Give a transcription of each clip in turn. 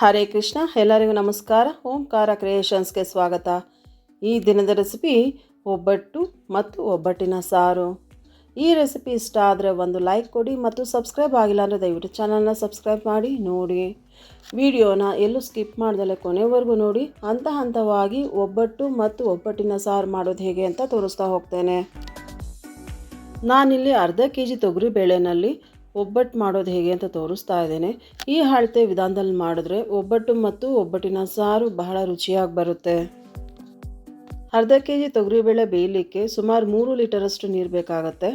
ಹರೇ ಕೃಷ್ಣ, ಎಲ್ಲರಿಗೂ ನಮಸ್ಕಾರ. ಓಂಕಾರ ಕ್ರಿಯೇಷನ್ಸ್ಗೆ ಸ್ವಾಗತ. ಈ ದಿನದ ರೆಸಿಪಿ ಒಬ್ಬಟ್ಟು ಮತ್ತು ಒಬ್ಬಟ್ಟಿನ ಸಾರು. ಈ ರೆಸಿಪಿ ಇಷ್ಟ ಆದರೆ ಒಂದು ಲೈಕ್ ಕೊಡಿ ಮತ್ತು ಸಬ್ಸ್ಕ್ರೈಬ್ ಆಗಿಲ್ಲ ಅಂದರೆ ದಯವಿಟ್ಟು ಚಾನಲ್ನ ಸಬ್ಸ್ಕ್ರೈಬ್ ಮಾಡಿ, ನೋಡಿ. ವಿಡಿಯೋನ ಎಲ್ಲೂ ಸ್ಕಿಪ್ ಮಾಡ್ದಲೆ ಕೊನೆವರೆಗೂ ನೋಡಿ. ಹಂತ ಹಂತವಾಗಿ ಒಬ್ಬಟ್ಟು ಮತ್ತು ಒಬ್ಬಟ್ಟಿನ ಸಾರು ಮಾಡೋದು ಹೇಗೆ ಅಂತ ತೋರಿಸ್ತಾ ಹೋಗ್ತೇನೆ. ನಾನಿಲ್ಲಿ ಅರ್ಧ ಕೆ ಜಿ ತೊಗರಿ ಬೇಳೆನಲ್ಲಿ ಒಬ್ಬಟ್ಟು ಮಾಡೋದು ಹೇಗೆ ಅಂತ ತೋರಿಸ್ತಾ ಇದ್ದೇನೆ. ಈ ಅಳತೆ ವಿಧಾನದಲ್ಲಿ ಮಾಡಿದ್ರೆ ಒಬ್ಬಟ್ಟು ಮತ್ತು ಒಬ್ಬಟ್ಟಿನ ಸಾರು ಬಹಳ ರುಚಿಯಾಗಿ ಬರುತ್ತೆ. ಅರ್ಧ ಕೆ ಜಿ ತೊಗರಿಬೇಳೆ ಬೇಯಲಿಕ್ಕೆ ಸುಮಾರು ಮೂರು ಲೀಟರಷ್ಟು ನೀರು ಬೇಕಾಗತ್ತೆ.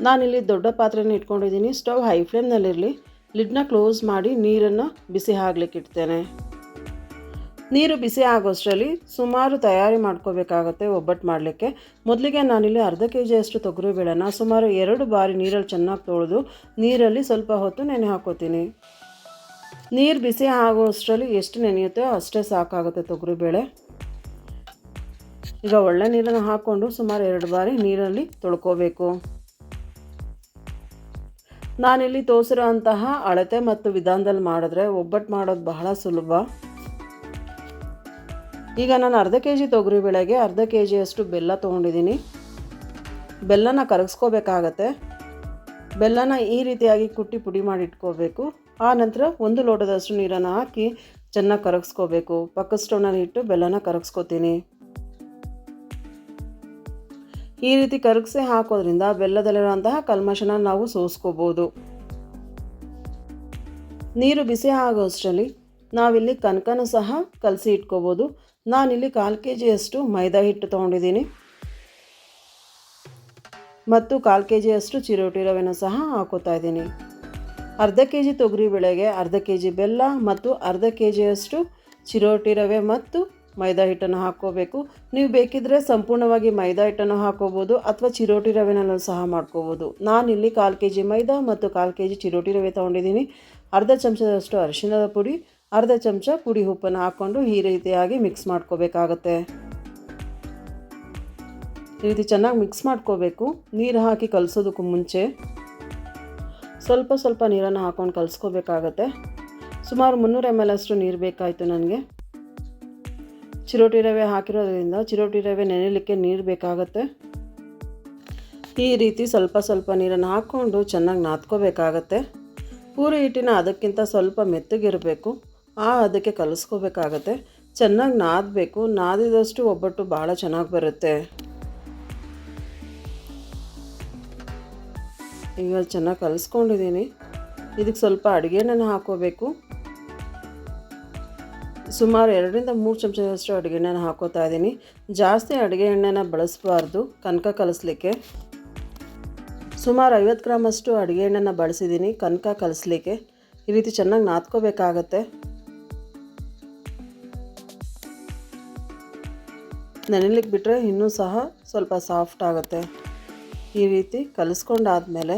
ನಾನಿಲ್ಲಿ ದೊಡ್ಡ ಪಾತ್ರೆನ ಇಟ್ಕೊಂಡಿದ್ದೀನಿ. ಸ್ಟವ್ ಹೈ ಫ್ಲೇಮ್ನಲ್ಲಿರಲಿ. ಲಿಡ್ನ ಕ್ಲೋಸ್ ಮಾಡಿ ನೀರನ್ನು ಬಿಸಿ ಆಗ್ಲಿಕ್ಕೆ ಇಡ್ತೇನೆ. ನೀರು ಬಿಸಿ ಆಗೋಷ್ಟರಲ್ಲಿ ಸುಮಾರು ತಯಾರಿ ಮಾಡ್ಕೋಬೇಕಾಗುತ್ತೆ ಒಬ್ಬಟ್ಟು ಮಾಡಲಿಕ್ಕೆ. ಮೊದಲಿಗೆ ನಾನಿಲ್ಲಿ ಅರ್ಧ ಕೆ ಜಿಯಷ್ಟು ತೊಗರಿಬೇಳೆನ ಸುಮಾರು ಎರಡು ಬಾರಿ ನೀರಲ್ಲಿ ಚೆನ್ನಾಗಿ ತೊಳೆದು ನೀರಲ್ಲಿ ಸ್ವಲ್ಪ ಹೊತ್ತು ನೆನೆ ಹಾಕೋತೀನಿ. ನೀರು ಬಿಸಿ ಆಗೋಷ್ಟರಲ್ಲಿ ಎಷ್ಟು ನೆನೆಯುತ್ತೋ ಅಷ್ಟೇ ಸಾಕಾಗುತ್ತೆ ತೊಗರಿಬೇಳೆ ಈಗ ಒಳ್ಳೆ ನೀರನ್ನು ಹಾಕ್ಕೊಂಡು ಸುಮಾರು ಎರಡು ಬಾರಿ ನೀರಲ್ಲಿ ತೊಳ್ಕೋಬೇಕು. ನಾನಿಲ್ಲಿ ತೋರಿಸಿರೋ ಅಂತಹ ಅಳತೆ ಮತ್ತು ವಿಧಾನದಲ್ಲಿ ಮಾಡಿದ್ರೆ ಒಬ್ಬಟ್ಟು ಮಾಡೋದು ಬಹಳ ಸುಲಭ. ಈಗ ನಾನು ಅರ್ಧ ಕೆ ಜಿ ತೊಗರಿಬೇಳೆಗೆ ಅರ್ಧ ಕೆ ಜಿಯಷ್ಟು ಬೆಲ್ಲ ತೊಗೊಂಡಿದ್ದೀನಿ. ಬೆಲ್ಲನ ಕರಗಿಸ್ಕೋಬೇಕಾಗತ್ತೆ. ಬೆಲ್ಲನ ಈ ರೀತಿಯಾಗಿ ಕುಟ್ಟಿ ಪುಡಿ ಮಾಡಿ ಇಟ್ಕೋಬೇಕು. ಆ ನಂತರ ಒಂದು ಲೋಟದಷ್ಟು ನೀರನ್ನು ಹಾಕಿ ಚೆನ್ನಾಗಿ ಕರಗಿಸ್ಕೋಬೇಕು. ಪಕ್ಕದ ಸ್ಟೋನಲ್ಲಿ ಇಟ್ಟು ಬೆಲ್ಲನ ಕರಗಿಸ್ಕೋತೀನಿ. ಈ ರೀತಿ ಕರಗಿಸಿ ಹಾಕೋದ್ರಿಂದ ಬೆಲ್ಲದಲ್ಲಿರುವಂತಹ ಕಲ್ಮಶನ ನಾವು ಸೋಸ್ಕೋಬೋದು. ನೀರು ಬಿಸಿ ಆಗೋಷ್ಟರಲ್ಲಿ ನಾವಿಲ್ಲಿ ಕನಕನ ಸಹ ಕಲಸಿ ಇಟ್ಕೋಬೋದು. ನಾನಿಲ್ಲಿ ಕಾಲು ಕೆ ಜಿಯಷ್ಟು ಮೈದಾ ಹಿಟ್ಟು ತೊಗೊಂಡಿದ್ದೀನಿ. ಮತ್ತು ಕಾಲು ಕೆ ಜಿಯಷ್ಟು ಚಿರೋಟಿ ರವೆನ ಸಹ ಹಾಕೋತಾ ಇದ್ದೀನಿ. ಅರ್ಧ ಕೆ ಜಿ ತೊಗರಿ ಬೆಳೆಗೆ ಅರ್ಧ ಕೆ ಜಿ ಬೆಲ್ಲ ಮತ್ತು ಅರ್ಧ ಕೆ ಜಿಯಷ್ಟು ಚಿರೋಟಿ ರವೆ ಮತ್ತು ಮೈದಾ ಹಿಟ್ಟನ್ನು ಹಾಕ್ಕೋಬೇಕು. ನೀವು ಬೇಕಿದ್ದರೆ ಸಂಪೂರ್ಣವಾಗಿ ಮೈದಾ ಹಿಟ್ಟನ್ನು ಹಾಕೋಬೋದು ಅಥವಾ ಚಿರೋಟಿ ರವೆನಲ್ಲೂ ಸಹ ಮಾಡ್ಕೋಬೋದು. ನಾನಿಲ್ಲಿ ಕಾಲು ಕೆ ಜಿ ಮೈದಾ ಮತ್ತು ಕಾಲು ಕೆ ಜಿ ಚಿರೋಟಿ ರವೆ ತೊಗೊಂಡಿದ್ದೀನಿ. ಅರ್ಧ ಚಮಚದಷ್ಟು ಅರಿಶಿಣದ ಪುಡಿ ಅರ್ಧ ಚಮಚ ಪುಡಿ ಉಪ್ಪನ್ನು ಹಾಕ್ಕೊಂಡು ಈ ರೀತಿಯಾಗಿ ಮಿಕ್ಸ್ ಮಾಡ್ಕೋಬೇಕಾಗತ್ತೆ. ಈ ರೀತಿ ಚೆನ್ನಾಗಿ ಮಿಕ್ಸ್ ಮಾಡ್ಕೋಬೇಕು. ನೀರು ಹಾಕಿ ಕಲಿಸೋದಕ್ಕೂ ಮುಂಚೆ ಸ್ವಲ್ಪ ಸ್ವಲ್ಪ ನೀರನ್ನು ಹಾಕ್ಕೊಂಡು ಕಲಿಸ್ಕೋಬೇಕಾಗತ್ತೆ. ಸುಮಾರು ಮುನ್ನೂರು ಎಂ ಎಲ್ ಅಷ್ಟು ನೀರು ಬೇಕಾಯಿತು ನನಗೆ. ಚಿರೋಟಿ ರವೆ ಹಾಕಿರೋದ್ರಿಂದ ಚಿರೋಟಿ ರವೆ ನೆನೆಯಲಿಕ್ಕೆ ನೀರು ಬೇಕಾಗತ್ತೆ. ಈ ರೀತಿ ಸ್ವಲ್ಪ ಸ್ವಲ್ಪ ನೀರನ್ನು ಹಾಕ್ಕೊಂಡು ಚೆನ್ನಾಗಿ ನಾದ್ಕೋಬೇಕಾಗತ್ತೆ. ಪೂರಿ ಹಿಟ್ಟಿನ ಅದಕ್ಕಿಂತ ಸ್ವಲ್ಪ ಮೆತ್ತಗಿರಬೇಕು. ಆ ಅದಕ್ಕೆ ಕಲಿಸ್ಕೋಬೇಕಾಗತ್ತೆ. ಚೆನ್ನಾಗಿ ನಾದಬೇಕು. ನಾದಿದಷ್ಟು ಒಬ್ಬಟ್ಟು ಭಾಳ ಚೆನ್ನಾಗಿ ಬರುತ್ತೆ. ಈಗ ಚೆನ್ನಾಗಿ ಕಲಿಸ್ಕೊಂಡಿದ್ದೀನಿ. ಇದಕ್ಕೆ ಸ್ವಲ್ಪ ಅಡುಗೆನ ಹಾಕೋಬೇಕು. ಸುಮಾರು ಎರಡರಿಂದ ಮೂರು ಚಮಚದಷ್ಟು ಅಡುಗೆ ಎಣ್ಣೆನ ಹಾಕೋತಾ ಇದ್ದೀನಿ. ಜಾಸ್ತಿ ಅಡುಗೆ ಎಣ್ಣೆನ ಬಳಸಬಾರ್ದು ಕನಕ ಕಲಿಸ್ಲಿಕ್ಕೆ. ಸುಮಾರು ಐವತ್ತು ಗ್ರಾಮಷ್ಟು ಅಡುಗೆ ಎಣ್ಣೆನ ಬಳಸಿದ್ದೀನಿ ಕನಕ ಕಲಿಸ್ಲಿಕ್ಕೆ. ಈ ರೀತಿ ಚೆನ್ನಾಗಿ ನಾದ್ಕೋಬೇಕಾಗತ್ತೆ. ನೆನೆಲಿಕ್ಕೆ ಬಿಟ್ಟರೆ ಇನ್ನೂ ಸಹ ಸ್ವಲ್ಪ ಸಾಫ್ಟ್ ಆಗುತ್ತೆ. ಈ ರೀತಿ ಕಲಿಸ್ಕೊಂಡಾದಮೇಲೆ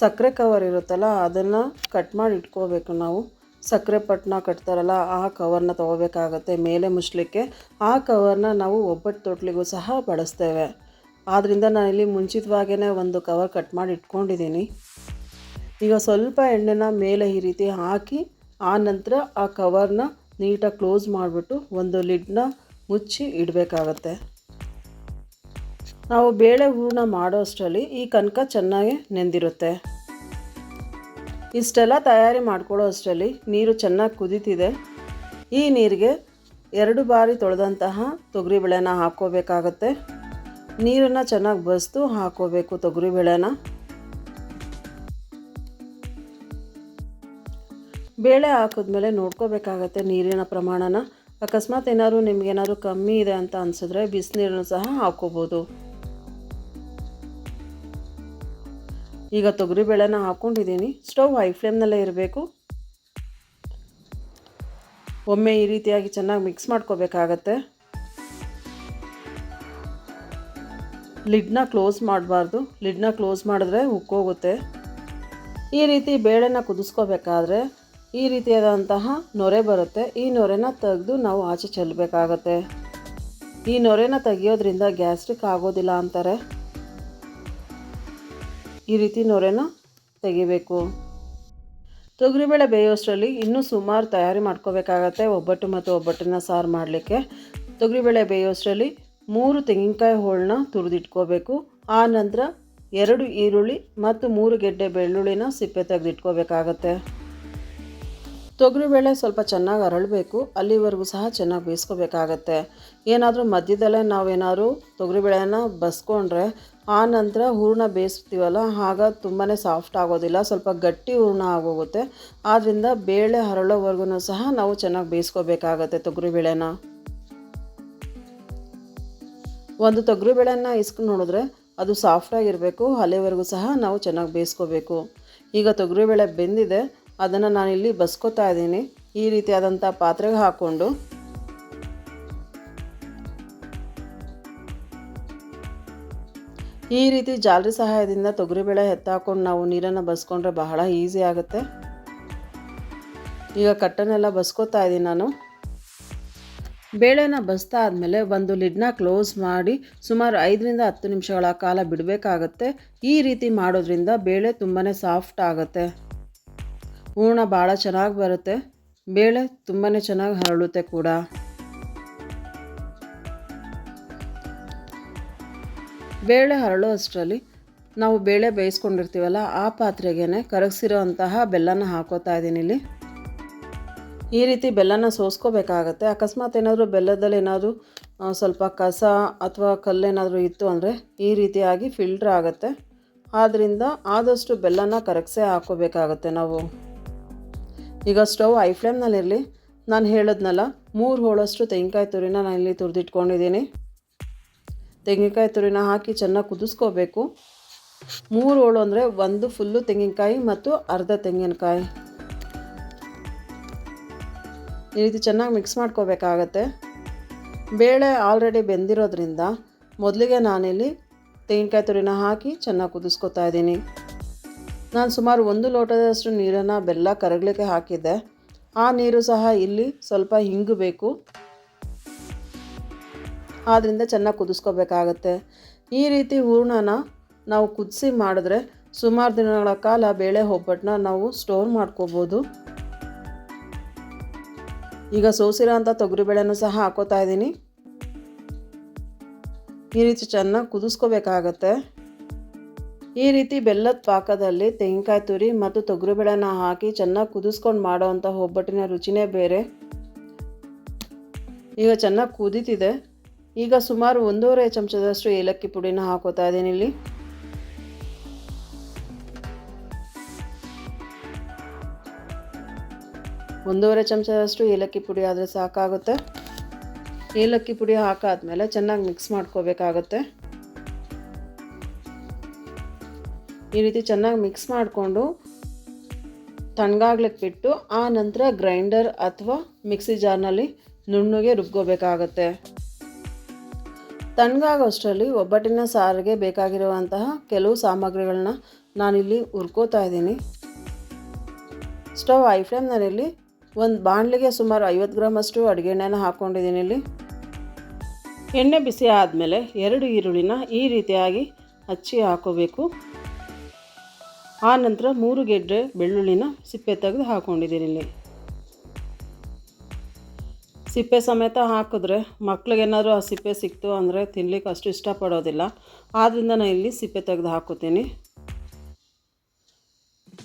ಸಕ್ಕರೆ ಕವರ್ ಇರುತ್ತಲ್ಲ, ಅದನ್ನು ಕಟ್ ಮಾಡಿ ಇಟ್ಕೋಬೇಕು ನಾವು. ಸಕ್ಕರೆ ಪಟ್ಟಣ ಕಟ್ತಾರಲ್ಲ, ಆ ಕವರ್ನ ತೊಗೋಬೇಕಾಗತ್ತೆ ಮೇಲೆ ಮುಚ್ಚಲಿಕ್ಕೆ. ಆ ಕವರ್ನ ನಾವು ಒಬ್ಬಟ್ಟು ತೊಟ್ಲಿಗೂ ಸಹ ಬಳಸ್ತೇವೆ. ಆದ್ದರಿಂದ ನಾನಿಲ್ಲಿ ಮುಂಚಿತವಾಗೇ ಒಂದು ಕವರ್ ಕಟ್ ಮಾಡಿ ಇಟ್ಕೊಂಡಿದ್ದೀನಿ. ಈಗ ಸ್ವಲ್ಪ ಎಣ್ಣೆನ ಮೇಲೆ ಈ ರೀತಿ ಹಾಕಿ, ಆ ನಂತರ ಆ ಕವರ್ನ ನೀಟಾಗಿ ಕ್ಲೋಸ್ ಮಾಡಿಬಿಟ್ಟು ಒಂದು ಲಿಡ್ನ ಮುಚ್ಚಿ ಇಡಬೇಕಾಗತ್ತೆ. ನಾವು ಬೇಳೆ ಹೂರ್ಣ ಮಾಡೋ ಅಷ್ಟರಲ್ಲಿ ಈ ಕನಕ ಚೆನ್ನಾಗಿ ನೆಂದಿರುತ್ತೆ. ಇಷ್ಟೆಲ್ಲ ತಯಾರಿ ಮಾಡ್ಕೊಳ್ಳೋ ಅಷ್ಟರಲ್ಲಿ ನೀರು ಚೆನ್ನಾಗಿ ಕುದೀತಿದೆ. ಈ ನೀರಿಗೆ ಎರಡು ಬಾರಿ ತೊಳೆದಂತಹ ತೊಗರಿಬೇಳೆನ ಹಾಕ್ಕೋಬೇಕಾಗತ್ತೆ. ನೀರನ್ನು ಚೆನ್ನಾಗಿ ಬಸಿದು ಹಾಕೋಬೇಕು ತೊಗರಿಬೇಳೆನ ಬೇಳೆ ಹಾಕಿದ್ಮೇಲೆ ನೋಡ್ಕೋಬೇಕಾಗತ್ತೆ ನೀರಿನ ಪ್ರಮಾಣನ. ಅಕಸ್ಮಾತ್ ಏನಾದ್ರು ನಿಮ್ಗೇನಾದ್ರು ಕಮ್ಮಿ ಇದೆ ಅಂತ ಅನಿಸಿದ್ರೆ ಬಿಸಿನೀರನ್ನು ಸಹ ಹಾಕ್ಕೋಬೋದು. ಈಗ ತೊಗರಿಬೇಳೆನ ಹಾಕ್ಕೊಂಡಿದ್ದೀನಿ ಸ್ಟವ್ ಹೈ ಫ್ಲೇಮ್ನಲ್ಲೇ ಇರಬೇಕು. ಒಮ್ಮೆ ಈ ರೀತಿಯಾಗಿ ಚೆನ್ನಾಗಿ ಮಿಕ್ಸ್ ಮಾಡ್ಕೋಬೇಕಾಗತ್ತೆ. ಲಿಡ್ನ ಕ್ಲೋಸ್ ಮಾಡಬಾರ್ದು. ಲಿಡ್ನ ಕ್ಲೋಸ್ ಮಾಡಿದ್ರೆ ಉಕ್ಕೋಗುತ್ತೆ. ಈ ರೀತಿ ಬೇಳೆನ ಕುದಿಸ್ಕೋಬೇಕಾದ್ರೆ ಈ ರೀತಿಯಾದಂತಹ ನೊರೆ ಬರುತ್ತೆ. ಈ ನೊರೆನ ತೆಗೆದು ನಾವು ಆಚೆ ಚೆಲ್ಲಬೇಕಾಗತ್ತೆ. ಈ ನೊರೆನ ತೆಗೆಯೋದ್ರಿಂದ ಗ್ಯಾಸ್ಟ್ರಿಕ್ ಆಗೋದಿಲ್ಲ ಅಂತಾರೆ. ಈ ರೀತಿ ನೊರೆನ ತೆಗಿಬೇಕು. ತೊಗರಿಬೇಳೆ ಬೇಯೋಷ್ಟರಲ್ಲಿ ಇನ್ನೂ ಸುಮಾರು ತಯಾರಿ ಮಾಡ್ಕೋಬೇಕಾಗತ್ತೆ. ಒಬ್ಬಟ್ಟು ಮತ್ತು ಒಬ್ಬಟ್ಟಿನ ಸಾರು ಮಾಡಲಿಕ್ಕೆ. ತೊಗರಿಬೇಳೆ ಬೇಯೋಷ್ಟರಲ್ಲಿ ಮೂರು ತೆಂಗಿನಕಾಯಿ ಹೋಳನ್ನ ತುರಿದಿಟ್ಕೋಬೇಕು. ಆ ನಂತರ ಎರಡು ಈರುಳ್ಳಿ ಮತ್ತು ಮೂರು ಗೆಡ್ಡೆ ಬೆಳ್ಳುಳ್ಳಿನ ಸಿಪ್ಪೆ ತೆಗೆದಿಟ್ಕೋಬೇಕಾಗತ್ತೆ. ತೊಗರಿಬೇಳೆ ಸ್ವಲ್ಪ ಚೆನ್ನಾಗಿ ಅರಳಬೇಕು. ಅಲ್ಲಿವರೆಗೂ ಸಹ ಚೆನ್ನಾಗಿ ಬೇಯಿಸ್ಕೋಬೇಕಾಗತ್ತೆ. ಏನಾದರೂ ಮಧ್ಯದಲ್ಲೇ ನಾವೇನಾದ್ರು ತೊಗರಿಬೇಳೆನ ಬಸ್ಕೊಂಡ್ರೆ ಆ ನಂತರ ಹೂರಣ ಬೇಯಿಸ್ತೀವಲ್ಲ, ಆಗ ತುಂಬಾ ಸಾಫ್ಟ್ ಆಗೋದಿಲ್ಲ, ಸ್ವಲ್ಪ ಗಟ್ಟಿ ಹೂರ್ಣ ಆಗೋಗುತ್ತೆ. ಆದ್ದರಿಂದ ಬೇಳೆ ಹರಳೋವರೆಗೂ ಸಹ ನಾವು ಚೆನ್ನಾಗಿ ಬೇಯಿಸ್ಕೋಬೇಕಾಗತ್ತೆ ತೊಗರಿಬೇಳೆನ ಒಂದು ತೊಗರಿಬೇಳೆನ ಇಸ್ಕೊಂಡು ನೋಡಿದ್ರೆ ಅದು ಸಾಫ್ಟಾಗಿರಬೇಕು ಅಲ್ಲಿವರೆಗೂ ಸಹ ನಾವು ಚೆನ್ನಾಗಿ ಬೇಯಿಸ್ಕೋಬೇಕು. ಈಗ ತೊಗರಿಬೇಳೆ ಬೆಂದಿದೆ ಅದನ್ನು ನಾನಿಲ್ಲಿ ಬಸ್ಕೋತಾ ಇದ್ದೀನಿ. ಈ ರೀತಿಯಾದಂಥ ಪಾತ್ರೆಗೆ ಹಾಕ್ಕೊಂಡು. ಈ ರೀತಿ ಜಾಲರಿ ಸಹಾಯದಿಂದ ತೊಗರಿಬೇಳೆ ಎತ್ತಾಕೊಂಡು ನಾವು ನೀರನ್ನು ಬಸ್ಕೊಂಡ್ರೆ ಬಹಳ ಈಸಿ ಆಗುತ್ತೆ. ಈಗ ಕಟ್ಟನ್ನೆಲ್ಲ ಬಸ್ಕೋತಾ ಇದ್ದೀನಿ ನಾನು. ಬೇಳೆನ ಬಸ್ತಾ ಆದಮೇಲೆ ಒಂದು ಲಿಡ್ನ ಕ್ಲೋಸ್ ಮಾಡಿ ಸುಮಾರು ಐದರಿಂದ ಹತ್ತು ನಿಮಿಷಗಳ ಕಾಲ ಬಿಡಬೇಕಾಗತ್ತೆ. ಈ ರೀತಿ ಮಾಡೋದ್ರಿಂದ ಬೇಳೆ ತುಂಬಾ ಸಾಫ್ಟ್ ಆಗುತ್ತೆ. ಹೂರ್ಣ ಭಾಳ ಚೆನ್ನಾಗಿ ಬರುತ್ತೆ. ಬೇಳೆ ತುಂಬಾ ಚೆನ್ನಾಗಿ ಹರಳುತ್ತೆ ಕೂಡ. ಬೇಳೆ ಹರಳೋ ಅಷ್ಟರಲ್ಲಿ ನಾವು ಬೇಳೆ ಬೇಯಿಸ್ಕೊಂಡಿರ್ತೀವಲ್ಲ, ಆ ಪಾತ್ರೆಗೇ ಕರಗಿಸಿರೋ ಅಂತಹ ಬೆಲ್ಲನ ಹಾಕೋತಾ ಇದ್ದೀನಿ ಇಲ್ಲಿ. ಈ ರೀತಿ ಬೆಲ್ಲನ ಸೋಸ್ಕೋಬೇಕಾಗತ್ತೆ. ಅಕಸ್ಮಾತ್ ಏನಾದರೂ ಬೆಲ್ಲದಲ್ಲಿ ಏನಾದರೂ ಸ್ವಲ್ಪ ಕಸ ಅಥವಾ ಕಲ್ಲೇನಾದರೂ ಇತ್ತು ಅಂದರೆ ಈ ರೀತಿಯಾಗಿ ಫಿಲ್ಟ್ರ್ ಆಗುತ್ತೆ. ಆದ್ದರಿಂದ ಆದಷ್ಟು ಬೆಲ್ಲನ ಕರಗಿಸೇ ಹಾಕೋಬೇಕಾಗತ್ತೆ ನಾವು. ಈಗ ಸ್ಟವ್ ಐ ಫ್ಲೇಮ್ನಲ್ಲಿರಲಿ ನಾನು ಹೇಳೋದ್ನಲ್ಲ, ಮೂರು ಹೋಳಷ್ಟು ತೆಂಗಿನಕಾಯಿ ತುರಿನ ನಾನು ಇಲ್ಲಿ ತುರಿದಿಟ್ಕೊಂಡಿದ್ದೀನಿ. ತೆಂಗಿನಕಾಯಿ ತುರಿನ ಹಾಕಿ ಚೆನ್ನಾಗಿ ಕುದಿಸ್ಕೋಬೇಕು. ಮೂರು ಹೋಳು ಅಂದರೆ ಒಂದು ಫುಲ್ಲು ತೆಂಗಿನಕಾಯಿ ಮತ್ತು ಅರ್ಧ ತೆಂಗಿನಕಾಯಿ. ಈ ರೀತಿ ಚೆನ್ನಾಗಿ ಮಿಕ್ಸ್ ಮಾಡ್ಕೋಬೇಕಾಗತ್ತೆ. ಬೇಳೆ ಆಲ್ರೆಡಿ ಬೆಂದಿರೋದ್ರಿಂದ ಮೊದಲಿಗೆ ನಾನಿಲ್ಲಿ ತೆಂಗಿನಕಾಯಿ ತುರಿನ ಹಾಕಿ ಚೆನ್ನಾಗಿ ಕುದಿಸ್ಕೊತಾ ಇದ್ದೀನಿ. ನಾನು ಸುಮಾರು ಒಂದು ಲೋಟದಷ್ಟು ನೀರನ್ನು ಬೆಲ್ಲ ಕರಗಲಿಕ್ಕೆ ಹಾಕಿದ್ದೆ. ಆ ನೀರು ಸಹ ಇಲ್ಲಿ ಸ್ವಲ್ಪ ಹಿಂಗಬೇಕು ಆದ್ದರಿಂದ ಚೆನ್ನಾಗಿ ಕುದಿಸ್ಕೋಬೇಕಾಗತ್ತೆ. ಈ ರೀತಿ ಹೂರ್ಣನ ನಾವು ಕುದಿಸಿ ಮಾಡಿದ್ರೆ ಸುಮಾರು ದಿನಗಳ ಕಾಲ ಬೇಳೆ ಒಬ್ಬಟ್ಟನ್ನ ನಾವು ಸ್ಟೋರ್ ಮಾಡ್ಕೋಬೋದು. ಈಗ ಸೋಸಿರೋ ಅಂಥ ತೊಗರಿಬೇಳೆನೂ ಸಹ ಹಾಕೋತಾ ಇದ್ದೀನಿ. ಈ ರೀತಿ ಚೆನ್ನಾಗಿ ಕುದಿಸ್ಕೋಬೇಕಾಗತ್ತೆ. ಈ ರೀತಿ ಬೆಲ್ಲದ ಪಾಕದಲ್ಲಿ ತೆಂಗಿನಕಾಯಿ ತುರಿ ಮತ್ತು ತೊಗರಿಬೇಳೆನ ಹಾಕಿ ಚೆನ್ನಾಗಿ ಕುದಿಸ್ಕೊಂಡು ಮಾಡೋವಂಥ ಒಬ್ಬಟ್ಟಿನ ರುಚಿನೇ ಬೇರೆ. ಈಗ ಚೆನ್ನಾಗಿ ಕುದೀತಿದೆ. ಈಗ ಸುಮಾರು ಒಂದೂವರೆ ಚಮಚದಷ್ಟು ಏಲಕ್ಕಿ ಪುಡಿನ ಹಾಕೋತಾ ಇದ್ದೀನಿ ಇಲ್ಲಿ. ಒಂದೂವರೆ ಚಮಚದಷ್ಟು ಏಲಕ್ಕಿ ಪುಡಿ ಆದರೆ ಸಾಕಾಗುತ್ತೆ. ಏಲಕ್ಕಿ ಪುಡಿ ಹಾಕಾದ್ಮೇಲೆ ಚೆನ್ನಾಗಿ ಮಿಕ್ಸ್ ಮಾಡ್ಕೋಬೇಕಾಗತ್ತೆ. ಈ ರೀತಿ ಚೆನ್ನಾಗಿ ಮಿಕ್ಸ್ ಮಾಡಿಕೊಂಡು ತಣ್ಣಗಾಗ್ಲಿಕ್ಕೆ ಬಿಟ್ಟು ಆ ನಂತರ ಗ್ರೈಂಡರ್ ಅಥವಾ ಮಿಕ್ಸಿ ಜಾರ್ನಲ್ಲಿ ನುಣ್ಣಗೆ ರುಬ್ಕೋಬೇಕಾಗತ್ತೆ. ತಣ್ಣಗಾಗೋಷ್ಟರಲ್ಲಿ ಒಬ್ಬಟ್ಟಿನ ಸಾರಿಗೆ ಬೇಕಾಗಿರುವಂತಹ ಕೆಲವು ಸಾಮಗ್ರಿಗಳನ್ನ ನಾನಿಲ್ಲಿ ಹುರ್ಕೋತಾ ಇದ್ದೀನಿ. ಸ್ಟವ್ ಐ ಫ್ಲೇಮ್ನಲ್ಲಿ ಒಂದು ಬಾಣಲಿಗೆ ಸುಮಾರು ಐವತ್ತು ಗ್ರಾಮಷ್ಟು ಅಡುಗೆ ಎಣ್ಣೆನ ಹಾಕ್ಕೊಂಡಿದ್ದೀನಿ ಇಲ್ಲಿ. ಎಣ್ಣೆ ಬಿಸಿ ಆದಮೇಲೆ ಎರಡು ಈರುಳ್ಳಿನ ಈ ರೀತಿಯಾಗಿ ಹಚ್ಚಿ ಹಾಕೋಬೇಕು. ಆ ನಂತರ ಮೂರು ಗೆಡ್ಡೆ ಬೆಳ್ಳುಳ್ಳಿನ ಸಿಪ್ಪೆ ತೆಗೆದು ಹಾಕ್ಕೊಂಡಿದ್ದೀನಿ ಇಲ್ಲಿ. ಸಿಪ್ಪೆ ಸಮೇತ ಹಾಕಿದ್ರೆ ಮಕ್ಳಿಗೇನಾದರೂ ಆ ಸಿಪ್ಪೆ ಸಿಕ್ತು ಅಂದರೆ ತಿನ್ಲಿಕ್ಕೆ ಅಷ್ಟು ಇಷ್ಟಪಡೋದಿಲ್ಲ. ಆದ್ದರಿಂದ ನಾನು ಇಲ್ಲಿ ಸಿಪ್ಪೆ ತೆಗೆದು ಹಾಕೋತೀನಿ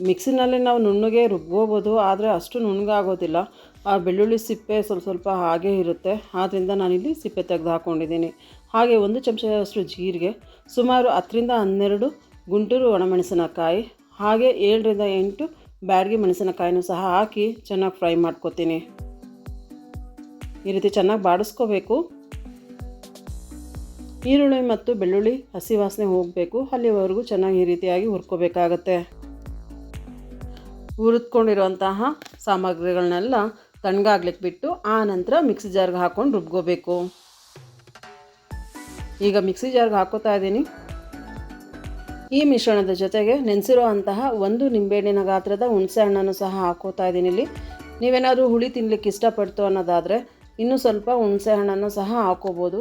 ಮಿಕ್ಸಿನಲ್ಲಿ ನಾವು ನುಣ್ಣಗೆ ರುಬ್ಬೋಬೋದು ಆದರೆ ಅಷ್ಟು ನುಣ್ಣಗಾಗೋದಿಲ್ಲ. ಆ ಬೆಳ್ಳುಳ್ಳಿ ಸಿಪ್ಪೆ ಸ್ವಲ್ಪ ಸ್ವಲ್ಪ ಹಾಗೇ ಇರುತ್ತೆ. ಆದ್ದರಿಂದ ನಾನಿಲ್ಲಿ ಸಿಪ್ಪೆ ತೆಗೆದು ಹಾಕ್ಕೊಂಡಿದ್ದೀನಿ ಹಾಗೆ ಒಂದು ಚಮಚದಷ್ಟು ಜೀರಿಗೆ, ಸುಮಾರು ಹತ್ತರಿಂದ ಹನ್ನೆರಡು ಗುಂಟೂರು ಒಣಮೆಣಸಿನಕಾಯಿ ಹಾಗೆ ಏಳರಿಂದ ಎಂಟು ಬ್ಯಾಡಗಿ ಮೆಣಸಿನಕಾಯಿನೂ ಸಹ ಹಾಕಿ ಚೆನ್ನಾಗಿ ಫ್ರೈ ಮಾಡ್ಕೊತೀನಿ. ಈ ರೀತಿ ಚೆನ್ನಾಗಿ ಬಾಡಿಸ್ಕೋಬೇಕು. ಈರುಳ್ಳಿ ಮತ್ತು ಬೆಳ್ಳುಳ್ಳಿ, ಹಸಿ ವಾಸನೆ ಹೋಗಬೇಕು. ಅಲ್ಲಿವರೆಗೂ ಚೆನ್ನಾಗಿ ಈ ರೀತಿಯಾಗಿ ಹುರ್ಕೋಬೇಕಾಗತ್ತೆ. ಹುರಿದ್ಕೊಂಡಿರುವಂತಹ ಸಾಮಗ್ರಿಗಳನ್ನೆಲ್ಲ ತಣ್ಣಗಾಗ್ಲಿಕ್ಕೆ ಬಿಟ್ಟು ಆ ನಂತರ ಮಿಕ್ಸಿ ಜಾರ್ಗೆ ಹಾಕ್ಕೊಂಡು ರುಬ್ಕೋಬೇಕು. ಈಗ ಮಿಕ್ಸಿ ಜಾರ್ಗೆ ಹಾಕೋತಾ ಇದ್ದೀನಿ. ಈ ಮಿಶ್ರಣದ ಜೊತೆಗೆ ನೆನೆಸಿರೋ ಅಂತಹ ಒಂದು ನಿಂಬೆಹಣ್ಣಿನ ಗಾತ್ರದ ಹುಣಸೆ ಹಣ್ಣನ್ನು ಸಹ ಹಾಕೋತಾ ಇದ್ದೀನಿ ಇಲ್ಲಿ. ನೀವೇನಾದರೂ ಹುಳಿ ತಿನ್ನಲಿಕ್ಕೆ ಇಷ್ಟಪಡ್ತು ಅನ್ನೋದಾದರೆ ಇನ್ನೂ ಸ್ವಲ್ಪ ಹುಣಸೆ ಹಣ್ಣನ್ನು ಸಹ ಹಾಕೋಬೋದು.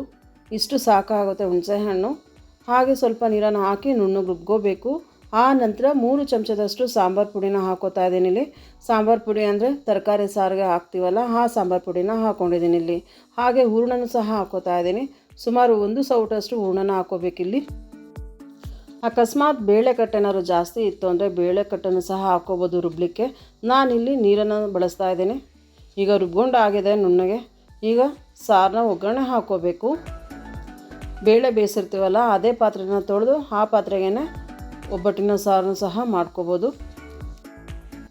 ಇಷ್ಟು ಸಾಕಾಗುತ್ತೆ ಹುಣಸೆ ಹಣ್ಣು. ಹಾಗೆ ಸ್ವಲ್ಪ ನೀರನ್ನು ಹಾಕಿ ನುಣ್ಣು ರುಬ್ಕೋಬೇಕು. ಆ ನಂತರ ಮೂರು ಚಮಚದಷ್ಟು ಸಾಂಬಾರು ಪುಡಿನ ಹಾಕೋತಾ ಇದ್ದೀನಿ ಇಲ್ಲಿ. ಸಾಂಬಾರು ಪುಡಿ ಅಂದರೆ ತರಕಾರಿ ಸಾರಿಗೆ ಹಾಕ್ತೀವಲ್ಲ, ಆ ಸಾಂಬಾರು ಪುಡಿನ ಹಾಕ್ಕೊಂಡಿದ್ದೀನಿ ಇಲ್ಲಿ. ಹಾಗೆ ಹೂರಣನೂ ಸಹ ಹಾಕೋತಾ ಇದ್ದೀನಿ. ಸುಮಾರು ಒಂದು ಸೌಟಷ್ಟು ಹೂರ್ಣನ ಹಾಕೋಬೇಕಿಲ್ಲಿ. ಅಕಸ್ಮಾತ್ ಬೇಳೆಕಟ್ಟೆನಾದ್ರು ಜಾಸ್ತಿ ಇತ್ತು ಅಂದರೆ ಬೇಳೆಕಟ್ಟನ್ನು ಸಹ ಹಾಕೋಬೋದು ರುಬ್ಲಿಕ್ಕೆ. ನಾನಿಲ್ಲಿ ನೀರನ್ನು ಬಳಸ್ತಾ ಇದ್ದೀನಿ. ಈಗ ರುಬ್ಕೊಂಡು ಆಗಿದೆ ನುಣ್ಣಗೆ. ಈಗ ಸಾರನ್ನ ಒಗ್ಗರಣೆ ಹಾಕೋಬೇಕು. ಬೇಳೆ ಬೇಯಿಸಿರ್ತೀವಲ್ಲ, ಅದೇ ಪಾತ್ರೆನ ತೊಳೆದು ಆ ಪಾತ್ರೆಗೇನೆ ಒಬ್ಬಟ್ಟಿನ ಸಾರನ್ನು ಸಹ ಮಾಡ್ಕೋಬೋದು.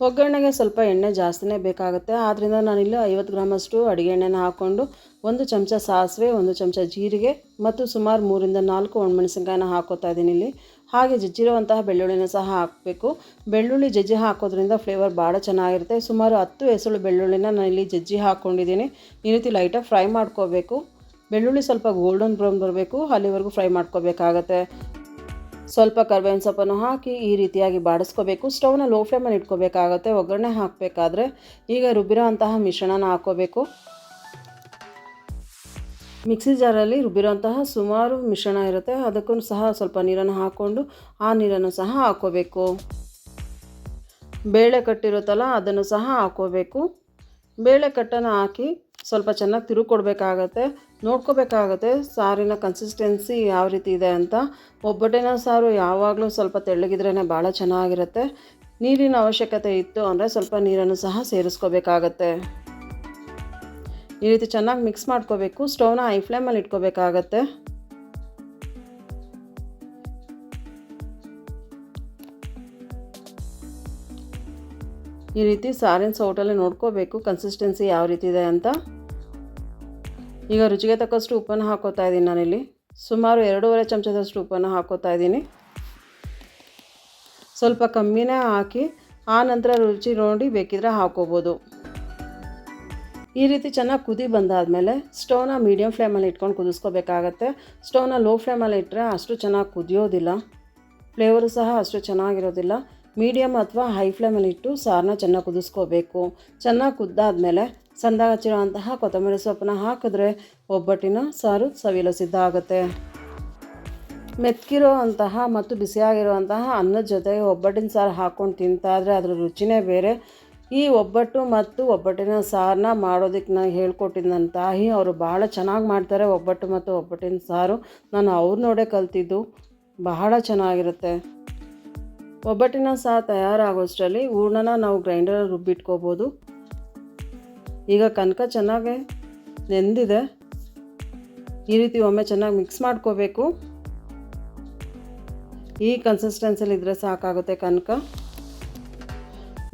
ಒಗ್ಗರಣೆಗೆ ಸ್ವಲ್ಪ ಎಣ್ಣೆ ಜಾಸ್ತಿನೇ ಬೇಕಾಗುತ್ತೆ. ಆದ್ದರಿಂದ ನಾನಿಲ್ಲಿ ಐವತ್ತು ಗ್ರಾಮಷ್ಟು ಅಡುಗೆ ಎಣ್ಣೆನ ಹಾಕ್ಕೊಂಡು ಒಂದು ಚಮಚ ಸಾಸಿವೆ, ಒಂದು ಚಮಚ ಜೀರಿಗೆ ಮತ್ತು ಸುಮಾರು ಮೂರಿಂದ ನಾಲ್ಕು ಒಣಮೆಣಸಿನ್ಕಾಯಿನ ಹಾಕೋತಾ ಇದ್ದೀನಿ ಇಲ್ಲಿ. ಹಾಗೆ ಜಜ್ಜಿರುವಂತಹ ಬೆಳ್ಳುಳ್ಳಿನ ಸಹ ಹಾಕಬೇಕು. ಬೆಳ್ಳುಳ್ಳಿ ಜಜ್ಜಿ ಹಾಕೋದ್ರಿಂದ ಫ್ಲೇವರ್ ಭಾಳ ಚೆನ್ನಾಗಿರುತ್ತೆ. ಸುಮಾರು ಹತ್ತು ಎಸಳು ಬೆಳ್ಳುಳ್ಳಿನ ನಾನು ಇಲ್ಲಿ ಜಜ್ಜಿ ಹಾಕ್ಕೊಂಡಿದ್ದೀನಿ ಈ ರೀತಿ ಲೈಟಾಗಿ ಫ್ರೈ ಮಾಡ್ಕೋಬೇಕು. ಬೆಳ್ಳುಳ್ಳಿ ಸ್ವಲ್ಪ ಗೋಲ್ಡನ್ ಬ್ರೌನ್ ಬರಬೇಕು. ಅಲ್ಲಿವರೆಗೂ ಫ್ರೈ ಮಾಡ್ಕೋಬೇಕಾಗತ್ತೆ. ಸ್ವಲ್ಪ ಕರ್ಬೇವಿನ ಸೊಪ್ಪನ್ನು ಹಾಕಿ ಈ ರೀತಿಯಾಗಿ ಬಾಡಿಸ್ಕೋಬೇಕು. ಸ್ಟವ್ನ ಲೋ ಫ್ಲೇಮಲ್ಲಿ ಇಟ್ಕೋಬೇಕಾಗತ್ತೆ. ಒಗ್ಗರಣೆ ಹಾಕಬೇಕಾದ್ರೆ ಈಗ ರುಬ್ಬಿರೋ ಅಂತಹ ಮಿಶ್ರಣನ ಹಾಕ್ಕೋಬೇಕು ಮಿಕ್ಸಿ ಜಾರಲ್ಲಿ ರುಬ್ಬಿರೋಂತಹ ಸುಮಾರು ಮಿಶ್ರಣ ಇರುತ್ತೆ. ಅದಕ್ಕೂ ಸಹ ಸ್ವಲ್ಪ ನೀರನ್ನು ಹಾಕ್ಕೊಂಡು ಆ ನೀರನ್ನು ಸಹ ಹಾಕ್ಕೋಬೇಕು. ಬೇಳೆ ಕಟ್ಟಿರುತ್ತಲ್ಲ, ಅದನ್ನು ಸಹ ಹಾಕ್ಕೋಬೇಕು. ಬೇಳೆ ಕಟ್ಟನ್ನು ಹಾಕಿ ಸ್ವಲ್ಪ ಚೆನ್ನಾಗಿ ತಿರುಕೊಡ್ಬೇಕಾಗತ್ತೆ ನೋಡ್ಕೋಬೇಕಾಗತ್ತೆ ಸಾರಿನ ಕನ್ಸಿಸ್ಟೆನ್ಸಿ ಯಾವ ರೀತಿ ಇದೆ ಅಂತ. ಒಬ್ಬಟ್ಟಿನ ಸಾರು ಯಾವಾಗಲೂ ಸ್ವಲ್ಪ ತೆಳ್ಳಗಿದ್ರೇ ಭಾಳ ಚೆನ್ನಾಗಿರುತ್ತೆ. ನೀರಿನ ಅವಶ್ಯಕತೆ ಇತ್ತು ಅಂದರೆ ಸ್ವಲ್ಪ ನೀರನ್ನು ಸಹ ಸೇರಿಸ್ಕೋಬೇಕಾಗತ್ತೆ. ಈ ರೀತಿ ಚೆನ್ನಾಗಿ ಮಿಕ್ಸ್ ಮಾಡ್ಕೋಬೇಕು. ಸ್ಟೌವ್ನ ಹೈ ಫ್ಲೇಮಲ್ಲಿ ಇಟ್ಕೋಬೇಕಾಗತ್ತೆ. ಈ ರೀತಿ ಸಾರಿನ ಸೌಟಲ್ಲಿ ನೋಡ್ಕೋಬೇಕು ಕನ್ಸಿಸ್ಟೆನ್ಸಿ ಯಾವ ರೀತಿ ಇದೆ ಅಂತ. ಈಗ ರುಚಿಗೆ ತಕ್ಕಷ್ಟು ಉಪ್ಪನ್ನು ಹಾಕೋತಾ ಇದ್ದೀನಿ ನಾನಿಲ್ಲಿ. ಸುಮಾರು ಎರಡೂವರೆ ಚಮಚದಷ್ಟು ಉಪ್ಪನ್ನು ಹಾಕೋತಾ ಇದ್ದೀನಿ. ಸ್ವಲ್ಪ ಕಮ್ಮಿನೇ ಹಾಕಿ, ಆ ನಂತರ ರುಚಿ ನೋಡಿ ಬೇಕಿದ್ರೆ ಹಾಕೋಬೋದು. ಈ ರೀತಿ ಚೆನ್ನಾಗಿ ಕುದಿ ಬಂದಾದಮೇಲೆ ಸ್ಟೋವ್ನ ಮೀಡಿಯಮ್ ಫ್ಲೇಮಲ್ಲಿ ಇಟ್ಕೊಂಡು ಕುದಿಸ್ಕೋಬೇಕಾಗತ್ತೆ. ಸ್ಟೋವ್ನ ಲೋ ಫ್ಲೇಮಲ್ಲಿ ಇಟ್ಟರೆ ಅಷ್ಟು ಚೆನ್ನಾಗಿ ಕುದಿಯೋದಿಲ್ಲ. ಫ್ಲೇವರು ಸಹ ಅಷ್ಟು ಚೆನ್ನಾಗಿರೋದಿಲ್ಲ. ಮೀಡಿಯಮ್ ಅಥವಾ ಹೈ ಫ್ಲೇಮಲ್ಲಿ ಇಟ್ಟು ಸಾರನ್ನ ಚೆನ್ನಾಗಿ ಕುದಿಸ್ಕೋಬೇಕು. ಚೆನ್ನಾಗಿ ಕುದ್ದಾದಮೇಲೆ ಸಂದಾಗ ಹಚ್ಚಿರೋಂತಹ ಕೊತ್ತಂಬರಿ ಸೊಪ್ಪನ್ನ ಹಾಕಿದ್ರೆ ಒಬ್ಬಟ್ಟಿನ ಸಾರು ಸವಿಯಲು ಸಿದ್ಧ ಆಗುತ್ತೆ. ಮೆತ್ಕಿರೋ ಅಂತಹ ಮತ್ತು ಬಿಸಿಯಾಗಿರುವಂತಹ ಅನ್ನದ ಜೊತೆಗೆ ಒಬ್ಬಟ್ಟಿನ ಸಾರು ಹಾಕ್ಕೊಂಡು ತಿಂತಾಯಿದ್ರೆ ಅದರ ರುಚಿನೇ ಬೇರೆ. ಈ ಒಬ್ಬಟ್ಟು ಮತ್ತು ಒಬ್ಬಟ್ಟಿನ ಸಾರನ್ನ ಮಾಡೋದಕ್ಕೆ ನಾನು ಹೇಳ್ಕೊಟ್ಟಿದ್ದು ನನ್ನ ತಾಯಿ, ಅವರು ಭಾಳ ಚೆನ್ನಾಗಿ ಮಾಡ್ತಾರೆ ಒಬ್ಬಟ್ಟು ಮತ್ತು ಒಬ್ಬಟ್ಟಿನ ಸಾರು. ನಾನು ಅವ್ರ ನೋಡೇ ಕಲ್ತಿದ್ದು ಬಹಳ ಚೆನ್ನಾಗಿರುತ್ತೆ. ಒಬ್ಬಟ್ಟಿನ ಸಾರು ತಯಾರಾಗೋಷ್ಟರಲ್ಲಿ ಹೂರ್ಣನ ನಾವು ಗ್ರೈಂಡರಲ್ಲಿ ರುಬ್ಬಿಟ್ಕೋಬೋದು. ಈಗ ಕನಕ ಚೆನ್ನಾಗಿ ನೆಂದಿದೆ. ಈ ರೀತಿ ಒಮ್ಮೆ ಚೆನ್ನಾಗಿ ಮಿಕ್ಸ್ ಮಾಡ್ಕೋಬೇಕು. ಈ ಕನ್ಸಿಸ್ಟೆನ್ಸಲ್ಲಿ ಇದ್ದರೆ ಸಾಕಾಗುತ್ತೆ ಕನಕ.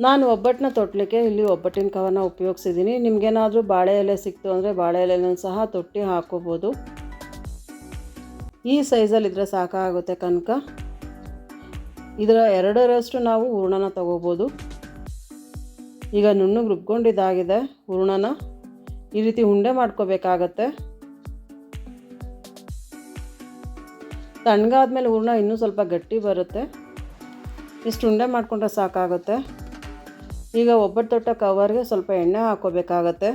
ನಾನು ಒಬ್ಬಟ್ಟನ್ನ ತೊಟ್ಟಲಿಕ್ಕೆ ಇಲ್ಲಿ ಒಬ್ಬಟ್ಟಿನ ಕವನ ಉಪಯೋಗಿಸಿದ್ದೀನಿ. ನಿಮಗೇನಾದರೂ ಬಾಳೆ ಎಲೆ ಸಿಕ್ತು ಅಂದರೆ ಬಾಳೆ ಎಲೆನೂ ಸಹ ತೊಟ್ಟಿ ಹಾಕೋಬೋದು. ಈ ಸೈಜಲ್ಲಿದ್ದರೆ ಸಾಕಾಗುತ್ತೆ ಕನಕ. ಇದರ ಎರಡರಷ್ಟು ನಾವು ಹೂರ್ಣನ ತಗೋಬೋದು. ಈಗ ನುಣ್ಣಗೆ ರುಬ್ಕೊಂಡಿದ್ದಾಗಿದೆ ಹೂರ್ಣನ. ಈ ರೀತಿ ಉಂಡೆ ಮಾಡ್ಕೋಬೇಕಾಗತ್ತೆ. ತಣ್ಣಗಾದ್ಮೇಲೆ ಹೂರ್ಣ ಇನ್ನೂ ಸ್ವಲ್ಪ ಗಟ್ಟಿ ಬರುತ್ತೆ. ಇಷ್ಟು ಉಂಡೆ ಮಾಡಿಕೊಂಡ್ರೆ ಸಾಕಾಗುತ್ತೆ. ಈಗ ಒಬ್ಬಟ್ಟು ತೊಟ್ಟ ಕವರ್ಗೆ ಸ್ವಲ್ಪ ಎಣ್ಣೆ ಹಾಕ್ಕೋಬೇಕಾಗತ್ತೆ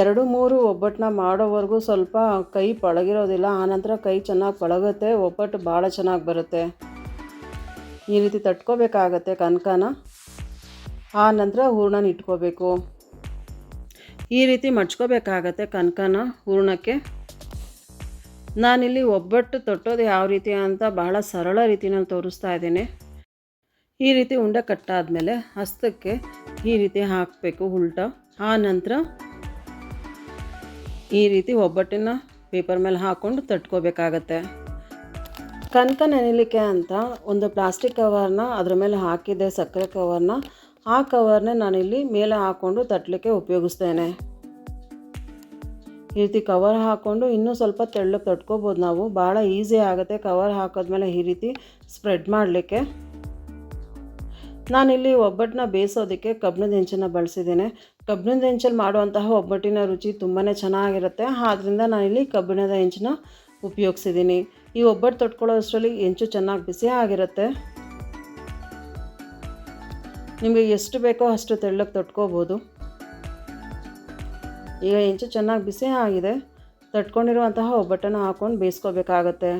ಎರಡು, ಮೂರು ಒಬ್ಬಟ್ಟನ್ನ ಮಾಡೋವರೆಗೂ ಸ್ವಲ್ಪ ಕೈ ಪಳಗಿರೋದಿಲ್ಲ, ಆನಂತರ ಕೈ ಚೆನ್ನಾಗಿ ಪಳಗುತ್ತೆ, ಒಬ್ಬಟ್ಟು ಭಾಳ ಚೆನ್ನಾಗಿ ಬರುತ್ತೆ. ಈ ರೀತಿ ತಟ್ಕೋಬೇಕಾಗತ್ತೆ ಕನಕನ. ಆ ನಂತರ ಹೂರ್ಣನ ಇಟ್ಕೋಬೇಕು. ಈ ರೀತಿ ಮಡ್ಚ್ಕೋಬೇಕಾಗತ್ತೆ ಕನಕನ ಹೂರ್ಣಕ್ಕೆ. ನಾನಿಲ್ಲಿ ಒಬ್ಬಟ್ಟು ತೊಟ್ಟೋದು ಯಾವ ರೀತಿ ಅಂತ ಬಹಳ ಸರಳ ರೀತಿನಲ್ಲಿ ತೋರಿಸ್ತಾ ಇದ್ದೀನಿ. ಈ ರೀತಿ ಉಂಡೆ ಕಟ್ಟಾದಮೇಲೆ ಹಸ್ತಕ್ಕೆ ಈ ರೀತಿ ಹಾಕಬೇಕು ಉಲ್ಟ. ಆ ನಂತರ ಈ ರೀತಿ ಒಬ್ಬಟ್ಟಿನ ಪೇಪರ್ ಮೇಲೆ ಹಾಕ್ಕೊಂಡು ತಟ್ಕೋಬೇಕಾಗತ್ತೆ. ಕನಕ ನೆನೆಲಿಕ್ಕೆ ಅಂತ ಒಂದು ಪ್ಲಾಸ್ಟಿಕ್ ಕವರ್ನ ಅದ್ರ ಮೇಲೆ ಹಾಕಿದ್ದೆ, ಸಕ್ಕರೆ ಕವರ್ನ ಆ ಕವರ್ನೇ ನಾನಿಲ್ಲಿ ಮೇಲೆ ಹಾಕ್ಕೊಂಡು ತಟ್ಟಲಿಕ್ಕೆ ಉಪಯೋಗಿಸ್ತೇನೆ. ಈ ರೀತಿ ಕವರ್ ಹಾಕ್ಕೊಂಡು ಇನ್ನೂ ಸ್ವಲ್ಪ ತೆಳ್ಳಗೆ ತಟ್ಕೋಬೋದು ನಾವು. ಭಾಳ ಈಸಿ ಆಗುತ್ತೆ ಕವರ್ ಹಾಕಿದ್ಮೇಲೆ ಈ ರೀತಿ ಸ್ಪ್ರೆಡ್ ಮಾಡಲಿಕ್ಕೆ. ನಾನಿಲ್ಲಿ ಒಬ್ಬಟ್ಟನ್ನ ಬೇಯಿಸೋದಕ್ಕೆ ಕಬ್ಬಿಣದ ಹೆಂಚನ್ನ ಬಳಸಿದ್ದೇನೆ. ಕಬ್ಬಿಣದ ಹೆಂಚಲ್ಲಿ ಮಾಡುವಂತಹ ಒಬ್ಬಟ್ಟಿನ ರುಚಿ ತುಂಬಾ ಚೆನ್ನಾಗಿರುತ್ತೆ. ಆದ್ದರಿಂದ ನಾನಿಲ್ಲಿ ಕಬ್ಬಿಣದ ಹೆಂಚನ್ನ ಉಪಯೋಗಿಸಿದ್ದೀನಿ. ಈ ಒಬ್ಬಟ್ಟು ತೊಟ್ಕೊಳ್ಳೋ ಅಷ್ಟರಲ್ಲಿ ಹೆಂಚು ಚೆನ್ನಾಗಿ ಬಿಸಿ ಆಗಿರುತ್ತೆ. ನಿಮಗೆ ಎಷ್ಟು ಬೇಕೋ ಅಷ್ಟು ತೆಳ್ಳಗೆ ತೊಟ್ಕೋಬೋದು. ಈಗ ಹೆಂಚು ಚೆನ್ನಾಗಿ ಬಿಸಿ ಆಗಿದೆ. ತಟ್ಕೊಂಡಿರುವಂತಹ ಒಬ್ಬಟ್ಟನ್ನು ಹಾಕ್ಕೊಂಡು ಬೇಯಿಸ್ಕೋಬೇಕಾಗತ್ತೆ.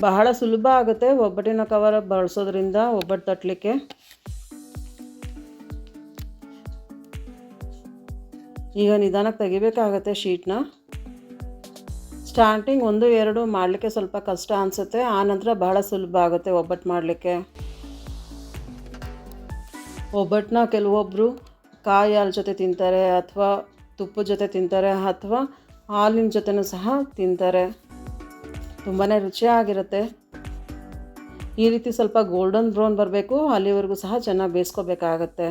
ಬಹಳ ಸುಲಭ ಆಗುತ್ತೆ ಒಬ್ಬಟ್ಟಿನ ಕವರ್ ಬಳಸೋದ್ರಿಂದ ಒಬ್ಬಟ್ಟು ತಟ್ಟಲಿಕ್ಕೆ ಈಗ ನಿಧಾನಕ್ಕೆ ತೆಗಿಬೇಕಾಗತ್ತೆ ಶೀಟ್ನ. ಸ್ಟಾರ್ಟಿಂಗ್ ಒಂದು, ಎರಡು ಮಾಡಲಿಕ್ಕೆ ಸ್ವಲ್ಪ ಕಷ್ಟ ಅನಿಸುತ್ತೆ. ಆನಂತರ ಬಹಳ ಸುಲಭ ಆಗುತ್ತೆ ಒಬ್ಬಟ್ಟು ಮಾಡಲಿಕ್ಕೆ. ಒಬ್ಬಟ್ಟನ್ನ ಕೆಲವೊಬ್ಬರು ಕಾಯಿ ಹಾಲು ಜೊತೆ ತಿಂತಾರೆ ಅಥವಾ ತುಪ್ಪದ ಜೊತೆ ತಿಂತಾರೆ ಅಥವಾ ಹಾಲಿನ ಜೊತೆನೂ ಸಹ ತಿಂತಾರೆ. ತುಂಬಾ ರುಚಿಯಾಗಿರುತ್ತೆ. ಈ ರೀತಿ ಸ್ವಲ್ಪ ಗೋಲ್ಡನ್ ಬ್ರೌನ್ ಬರಬೇಕು, ಅಲ್ಲಿವರೆಗೂ ಸಹ ಚೆನ್ನಾಗಿ ಬೇಯಿಸ್ಕೋಬೇಕಾಗತ್ತೆ.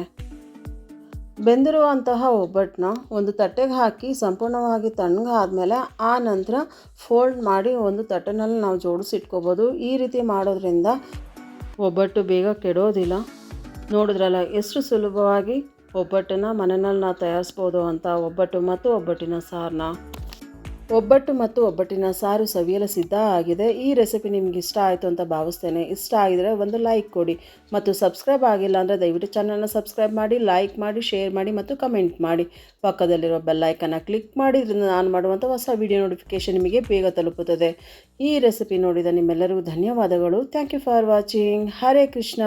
ಬೆಂದಿರುವಂತಹ ಒಬ್ಬಟ್ಟನ್ನ ಒಂದು ತಟ್ಟೆಗೆ ಹಾಕಿ ಸಂಪೂರ್ಣವಾಗಿ ತಣ್ಣಗಾದಮೇಲೆ ಆ ನಂತರ ಫೋಲ್ಡ್ ಮಾಡಿ ಒಂದು ತಟ್ಟೆನಲ್ಲಿ ನಾವು ಜೋಡಿಸಿಟ್ಕೋಬೋದು ಈ ರೀತಿ ಮಾಡೋದ್ರಿಂದ ಒಬ್ಬಟ್ಟು ಬೇಗ ಕೆಡೋದಿಲ್ಲ. ನೋಡಿದ್ರಲ್ಲ, ಎಷ್ಟು ಸುಲಭವಾಗಿ ಒಬ್ಬಟ್ಟನ್ನು ಮನೆಯಲ್ಲಿ ನಾವು ತಯಾರಿಸ್ಬೋದು ಅಂತ, ಒಬ್ಬಟ್ಟು ಮತ್ತು ಒಬ್ಬಟ್ಟಿನ ಸಾರನ್ನ ಒಬ್ಬಟ್ಟು ಮತ್ತು ಒಬ್ಬಟ್ಟಿನ ಸಾರು ಸವಿಯಲು ಸಿದ್ಧ ಆಗಿದೆ. ಈ ರೆಸಿಪಿ ನಿಮ್ಗೆ ಇಷ್ಟ ಆಯಿತು ಅಂತ ಭಾವಿಸ್ತೇನೆ. ಇಷ್ಟ ಆಗಿದರೆ ಒಂದು ಲೈಕ್ ಕೊಡಿ ಮತ್ತು ಸಬ್ಸ್ಕ್ರೈಬ್ ಆಗಿಲ್ಲ ಅಂದರೆ ದಯವಿಟ್ಟು ಚಾನಲ್ನ ಸಬ್ಸ್ಕ್ರೈಬ್ ಮಾಡಿ ಲೈಕ್ ಮಾಡಿ ಶೇರ್ ಮಾಡಿ ಮತ್ತು ಕಮೆಂಟ್ ಮಾಡಿ. ಪಕ್ಕದಲ್ಲಿರೋ ಬೆಲ್ಲೈಕನ್ನು ಕ್ಲಿಕ್ ಮಾಡಿ ಇದರಿಂದ ನಾನು ಮಾಡುವಂಥ ಹೊಸ ವಿಡಿಯೋ ನೋಟಿಫಿಕೇಷನ್ ನಿಮಗೆ ಬೇಗ ತಲುಪುತ್ತದೆ. ಈ ರೆಸಿಪಿ ನೋಡಿದ ನಿಮ್ಮೆಲ್ಲರಿಗೂ ಧನ್ಯವಾದಗಳು. Thank you for watching Hare Krishna